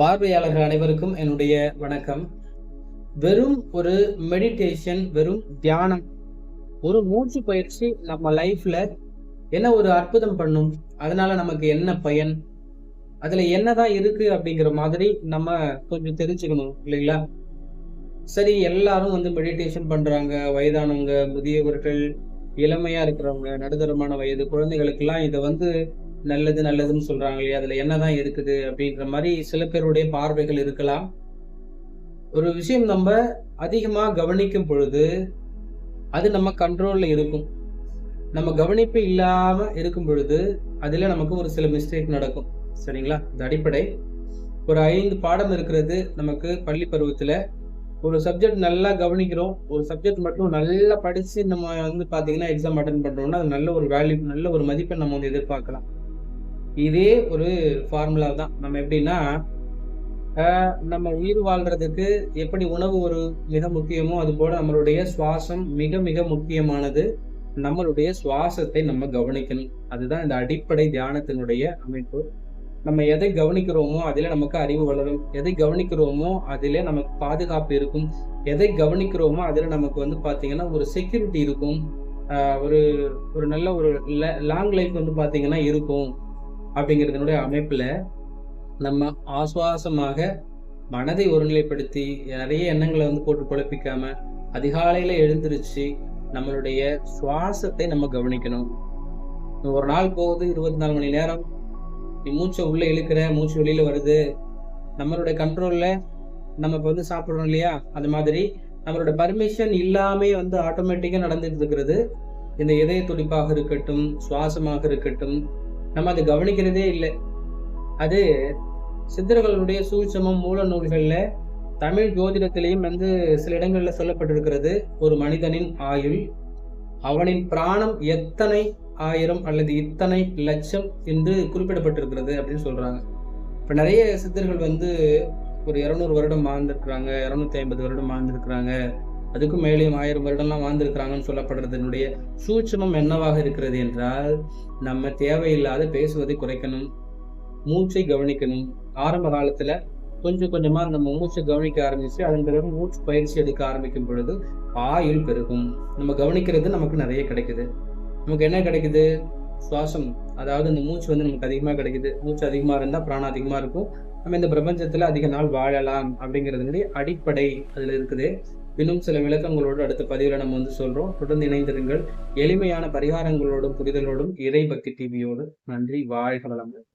பார்வையாளர்கள் அனைவருக்கும் என்னுடைய வணக்கம். வெறும் ஒரு மெடிடேஷன் வெறும் தியானம் ஒரு மூச்சு பயிற்சி நம்ம லைஃப்ல என்ன ஒரு அற்புதம் பண்ணும்? அதனால நமக்கு என்ன பயன்? அதுல என்னதான் இருக்கு அப்படிங்கிற மாதிரி நம்ம கொஞ்சம் தெரிஞ்சுக்கணும் இல்லைங்களா? சரி எல்லாரும் வந்து மெடிடேஷன் பண்றாங்க. வயதானவங்க முதியவர்கள் இளமையா இருக்கிறவங்க நடுத்தரமான வயது குழந்தைகளுக்கெல்லாம் இதை வந்து நல்லது நல்லதுன்னு சொல்றாங்க இல்லையா? அதுல என்னதான் இருக்குது அப்படின்ற மாதிரி சில பேருடைய பார்வைகள் இருக்கலாம். ஒரு விஷயம் நம்ம அதிகமா கவனிக்கும் பொழுது அது நம்ம கண்ட்ரோல்ல இருக்கும். நம்ம கவனிப்பு இல்லாம இருக்கும் பொழுது அதுல நமக்கு ஒரு சில மிஸ்டேக் நடக்கும். சரிங்களா? இது அடிப்படை. ஒரு ஐந்து பாடம் இருக்கிறது நமக்கு பள்ளி பருவத்துல. ஒரு சப்ஜெக்ட் நல்லா கவனிக்கிறோம். ஒரு சப்ஜெக்ட் மட்டும் நல்லா படிச்சு நம்ம வந்து பாத்தீங்கன்னா எக்ஸாம் அட்டன் பண்றோம்னா அது நல்ல ஒரு வேல்யூ நல்ல ஒரு மதிப்பை நம்ம வந்து எதிர்பார்க்கலாம். இதே ஒரு ஃபார்முலா தான். நம்ம எப்படின்னா ஆஹ் நம்ம உயிர் வாழ்றதுக்கு எப்படி உணவு ஒரு மிக முக்கியமோ அதுபோல் நம்மளுடைய சுவாசம் மிக மிக முக்கியமானது. நம்மளுடைய சுவாசத்தை நம்ம கவனிக்கணும். அதுதான் இந்த அடிப்படை தியானத்தினுடைய அமைப்பு. நம்ம எதை கவனிக்கிறோமோ அதில் நமக்கு அறிவு வளரும். எதை கவனிக்கிறோமோ அதில் நமக்கு பாதுகாப்பு இருக்கும். எதை கவனிக்கிறோமோ அதில் நமக்கு வந்து பார்த்தீங்கன்னா ஒரு செக்யூரிட்டி இருக்கும். ஆஹ் ஒரு ஒரு நல்ல ஒரு லாங் லைஃப் வந்து பார்த்தீங்கன்னா இருக்கும். அப்படிங்கிறதுனுடைய அமைப்பில் நம்ம ஆசுவாசமாக மனதை ஒருநிலைப்படுத்தி நிறைய எண்ணங்களை வந்து போட்டு குழப்பிக்காம அதிகாலையில் எழுந்திருச்சு நம்மளுடைய சுவாசத்தை நம்ம கவனிக்கணும். ஒரு நாள் போகுது இருபத்தி நாலு மணி நேரம். நீ மூச்சை உள்ள இழுக்கிற மூச்சு வெளியில வருது. நம்மளுடைய கண்ட்ரோல்ல நம்ம இப்போ வந்து சாப்பிட்றோம் இல்லையா? அது மாதிரி நம்மளோட பர்மிஷன் இல்லாமே வந்து ஆட்டோமேட்டிக்காக நடந்துட்டு இருக்கிறது. இந்த இதய துடிப்பாக இருக்கட்டும் சுவாசமாக இருக்கட்டும் நம்ம அதை கவனிக்கிறதே இல்லை. அது சித்தர்களுடைய சூழ்ச்சமம் மூல நூல்களில் தமிழ் ஜோதிடத்திலையும் வந்து சில இடங்களில் சொல்லப்பட்டிருக்கிறது. ஒரு மனிதனின் ஆயுள் அவனின் பிராணம் எத்தனை ஆயிரம் அல்லது இத்தனை லட்சம் என்று குறிப்பிடப்பட்டிருக்கிறது அப்படின்னு சொல்றாங்க. இப்போ நிறைய சித்தர்கள் வந்து ஒரு இரநூறு வருடம் வாழ்ந்திருக்கிறாங்க இரநூத்தி ஐம்பது வருடம் வாழ்ந்திருக்கிறாங்க. அதுக்கும் மேலேயும் ஆயிரம் வருடம்லாம் வாழ்ந்திருக்கிறாங்கன்னு சொல்லப்படுறதனுடைய சூட்சமம் என்னவாக இருக்கிறது என்றால் நம்ம தேவையில்லாத பேசுவதை குறைக்கணும் மூச்சை கவனிக்கணும். ஆரம்ப காலத்துல கொஞ்சம் கொஞ்சமா நம்ம மூச்சை கவனிக்க ஆரம்பிச்சு அதன் பிறகு மூச்சு பயிற்சி எடுக்க ஆரம்பிக்கும் பொழுது ஆயுள் பெருகும். நம்ம கவனிக்கிறது நமக்கு நிறைய கிடைக்குது. நமக்கு என்ன கிடைக்குது? சுவாசம். அதாவது இந்த மூச்சு வந்து நமக்கு அதிகமாக கிடைக்குது. மூச்சு அதிகமாக இருந்தால் பிராணம் அதிகமாக இருக்கும். நம்ம இந்த பிரபஞ்சத்தில் அதிக நாள் வாழலாம் அப்படிங்கிறதுனுடைய அடிப்படை அதில் இருக்குது. இன்னும் சில விளக்கங்களோடு அடுத்த பதிவில் நம்ம வந்து சொல்கிறோம் தொடர்ந்து இணைந்திருங்கள். எளிமையான பரிகாரங்களோடும் புரிதலோடும் இறை பக்தி டிவியோடு நன்றி. வாழ்க வளமுடன்.